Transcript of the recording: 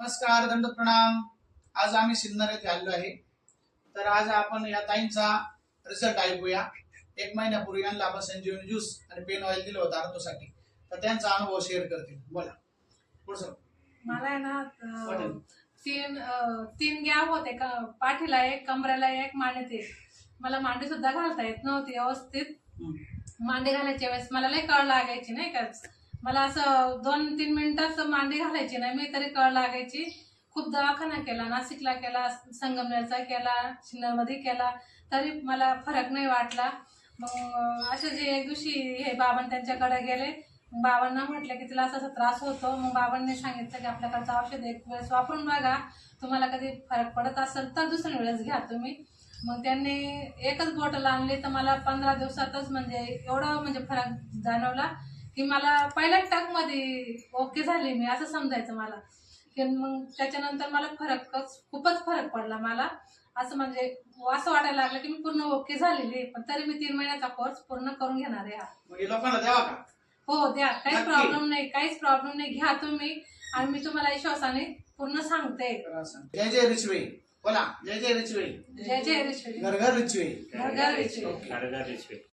नमस्कार दंड प्रणाम आज आम्ही सिन्नर येथे आलेलो आहे. तर आज आपण या ताईंचा रिझल्ट ऐकूया. एक महिन्यापूर्वी यांना आपण संजीवनी ज्यूस आणि पेन ऑइल दिलं होतं आर्थोसाठी तर त्यांचा अनुभव शेअर करतील. बोला. पुढचं मला आहे ना. तीन तीन गॅप होते का? पाठीला एक कमरेला एक मांडीत एक. मला मांडी सुद्धा घालता येत नव्हती व्यवस्थित. मांडी घालायच्या वेळेस मला लई कळ लागायची नाही का? मला असं दोन तीन मिनिटात मांडी घालायची नाही मी तरी कळ लागायची. खूप दवाखाना केला नाशिकला केला संगमनेरचा केला सिन्नरमध्ये केला तरी मला फरक नाही वाटला. मग असे असं जे एक दिवशी हे बाबां त्यांच्याकडे गेले बाबांना म्हटलं की तिला असा असा त्रास होतो. मग बाबांनी सांगितलं की आपल्याकडचं औषध एक वेळेस वापरून बघा. तुम्हाला कधी फरक पडत असेल तर दुसऱ्या वेळेस घ्या तुम्ही. मग त्यांनी एकच बॉटल आणली तर मला पंधरा दिवसातच म्हणजे एवढा म्हणजे फरक जाणवला. की मला पहिल्या टकमध्ये ओके झाली मी असं समजायचं मला. की मग त्याच्यानंतर मला फरकच खूपच फरक पडला मला. असं म्हणजे असं वाटायला लागलं की मी पूर्ण ओके झालेली. पण तरी मी तीन महिन्याचा कोर्स पूर्ण करून घेणार आहे. हा मग लोकांना द्यावा का? द्या. काहीच नक्की. प्रॉब्लेम नाही काहीच प्रॉब्लेम नाही. घ्या तुम्ही. आणि मी तुम्हाला विश्वासाने पूर्ण सांगते. तर असं. जय जय रिचवे. बोला. जय जय रिचवे. जय जय रेश्वरी घर घर रिचवे. घर घर. ओके. Rich